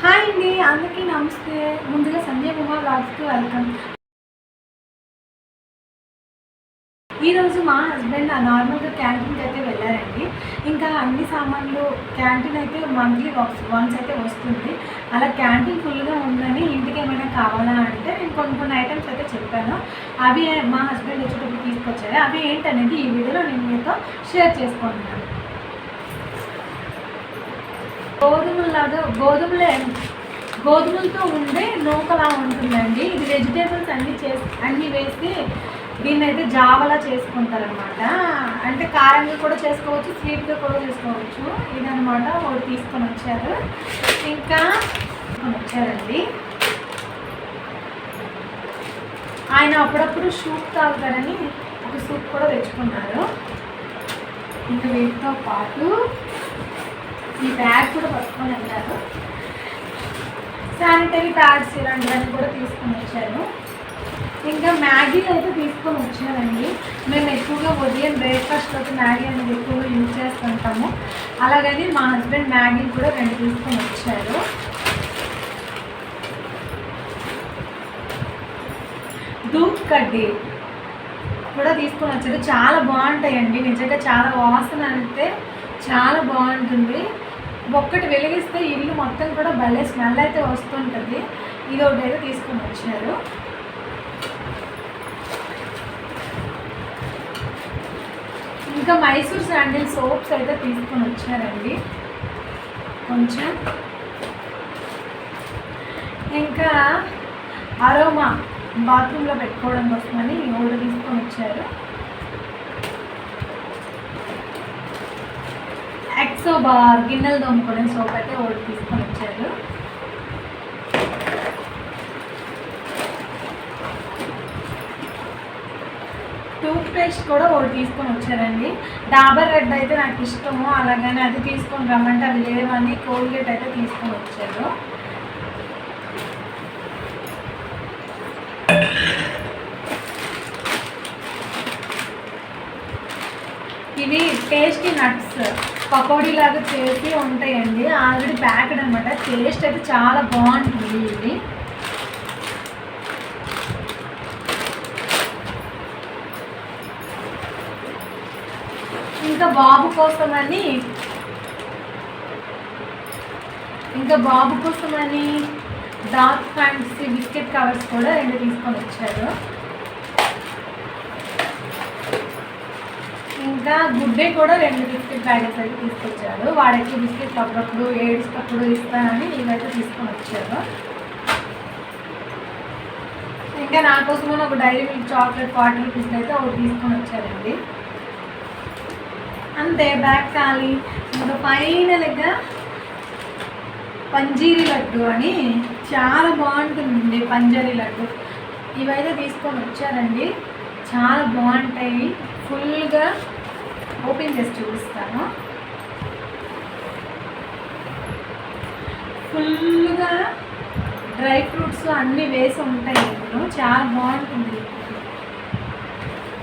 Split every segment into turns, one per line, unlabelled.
Hi అండి అందరికీ నమస్తే. ముందుగా సంజయ్ కుమార్ రాజుకి వెల్కమ్. ఈరోజు మా హస్బెండ్ నార్మల్గా క్యాంటీన్కి అయితే వెళ్ళారండి. ఇంకా అన్ని సామాన్లు క్యాంటీన్ అయితే మంత్లీ వన్స్ అయితే వస్తుంది. అలా క్యాంటీన్ ఫుల్గా ఉందని ఇంటికి ఏమైనా కావాలా అంటే నేను కొన్ని కొన్ని ఐటమ్స్ అయితే చెప్పాను. అవి మా హస్బెండ్ వచ్చేటప్పుడు తీసుకొచ్చారు. అవి ఏంటనేది ఈ వీడియోలో నేను మీతో షేర్ చేసుకుంటున్నాను. గోధుమలాగా గోధుమలే గోధుమలతో ఉండే నూకలా ఉంటుందండి. ఇది వెజిటేబుల్స్ అన్నీ చేసి అన్నీ వేసి దీన్ని అయితే జావలా చేసుకుంటారనమాట అంటే కారంగా కూడా చేసుకోవచ్చు స్వీట్గా కూడా చేసుకోవచ్చు. ఇదనమాట ఒకటి తీసుకొని వచ్చారు ఇంకా వచ్చారండి ఆయన అప్పుడప్పుడు సూప్ తాగుతారని ఒక సూప్ కూడా తెచ్చుకున్నారు. ఇంకా వీటితో పాటు ఈ బ్యాగ్ కూడా పట్టుకొని వెళ్ళారు. శానిటరీ ప్యాడ్స్ ఇలాంటివన్నీ కూడా తీసుకొని వచ్చారు. ఇంకా మ్యాగీ అయితే తీసుకొని వచ్చారండి. మేము ఎక్కువగా ఉదయం బ్రేక్ఫాస్ట్లోకి మ్యాగీ అనేది ఎక్కువగా యూజ్ చేస్తుంటాము. అలాగని మా హస్బెండ్ మ్యాగీ కూడా రెండు తీసుకొని వచ్చారు. దూప్ కడ్డీ కూడా తీసుకొని వచ్చారు. చాలా బాగుంటాయండి. నిజంగా చాలా వాసన అంటే చాలా బాగుంటుంది. ఒక్కటి వెలిగిస్తే ఇల్లు మొత్తం కూడా భలే స్మెల్ అయితే వస్తుంటుంది. ఇది ఒకటి అయితే తీసుకొని వచ్చారు. ఇంకా మైసూర్ శాండిల్ సోప్స్ అయితే తీసుకొని వచ్చారండి. కొంచెం. ఇంకా అరోమా బాత్రూంలో పెట్టుకోవడం కోసమని ఒకటి తీసుకొని వచ్చారు. సో బా గిన్నెలు దొమ్ముకునే సోప్ అయితే ఒకటి తీసుకొని వచ్చారు. టూత్ పేస్ట్ కూడా ఒకటి తీసుకొని వచ్చారండి. డాబర్ రెడ్ అయితే నాకు ఇష్టము అలాగని అది తీసుకొని రమ్మంటే అవి లేవని కోల్గేట్ అయితే తీసుకొని వచ్చారు. ఇవి టేస్టీ నట్స్. పకోడీ లాగా చేసి ఉంటాయండి. ఆల్రెడీ ప్యాకెడ్ అనమాట టేస్ట్ అయితే చాలా బాగుంటుంది ఇది. ఇంకా బాబు కోసమని ఇంకా బాబు కోసమని డార్క్ ఫ్యాంట్సీ బిస్కెట్ కవర్స్ కూడా రెండు తీసుకొని వచ్చారు. ఇంకా గుడ్డే కూడా రెండు బిస్కెట్ ప్యాకెట్స్ అయితే తీసుకొచ్చారు. వాడికి బిస్కెట్ అప్పుడప్పుడు ఏడుస్తప్పుడు ఇస్తానని ఇవైతే తీసుకొని వచ్చారు. ఇంకా నా కోసం ఒక Dairy Milk chocolate forty rupees అయితే ఒకటి తీసుకొని వచ్చారండి. అంతే బ్యాగ్ ఖాళీ ఇంకా ఫైనల్గా పంజీరి లడ్డు అని చాలా బాగుంటుందండి పంజరీ లడ్డు. ఇవైతే తీసుకొని వచ్చారండి. చాలా బాగుంటాయి. ఫుల్గా ఓపెన్ చేసి చూపిస్తాను. ఫుల్గా డ్రై ఫ్రూట్స్ అన్నీ వేసి ఉంటాయి ఇందులో. చాలా బాగుంటుంది.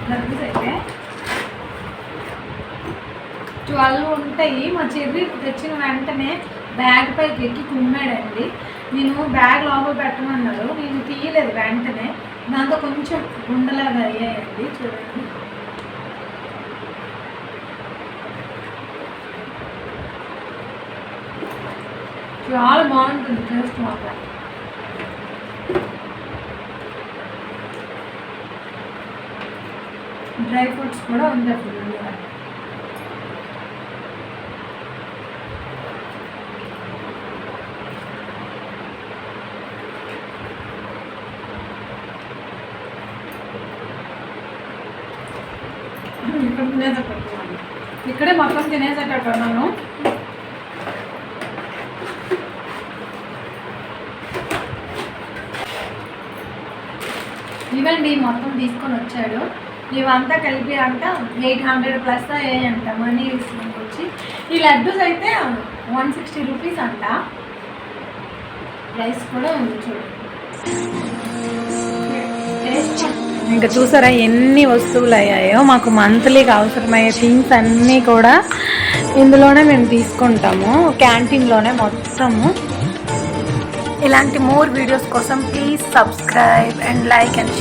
లడ్డూస్ అయితే. ట్వెల్వ్ ఉంటాయి. మా చెర్రి తెచ్చిన వెంటనే బ్యాగ్ పైకి ఎక్కి కుమ్మాడండి. నేను బ్యాగ్ లోపల పెట్టమన్నారు. నేను తీయలేదు వెంటనే. దాంతో కొంచెం గుండెలాగా అయ్యాయండి. చూడండి. చాలా బాగుంటుంది టేస్ట్ మాత్రం డ్రై ఫ్రూట్స్ కూడా ఉంటాయి ఫుల్గా ఇక్కడ తినేసేటట్టు ఇక్కడే మొత్తం తినేసేటట్టు అండి మొత్తం తీసుకొని వచ్చాడు. ఇవంతా కలిపి అంట ఎయిట్ హండ్రెడ్ ప్లస్ అంట మనీ విషయానికి వచ్చి. ఈ లడ్డూస్ అయితే వన్ సిక్స్టీ రూపీస్ అంట. ప్రైస్ కూడా ఉంది చూడండి
ఇంకా చూసారా ఎన్ని వస్తువులు అయ్యాయో మాకు మంత్లీకి అవసరమయ్యే థింగ్స్ అన్నీ కూడా ఇందులోనే మేము తీసుకుంటాము. క్యాంటీన్లోనే మొత్తము. ఇలాంటి మోర్ వీడియోస్ కోసం please subscribe and like and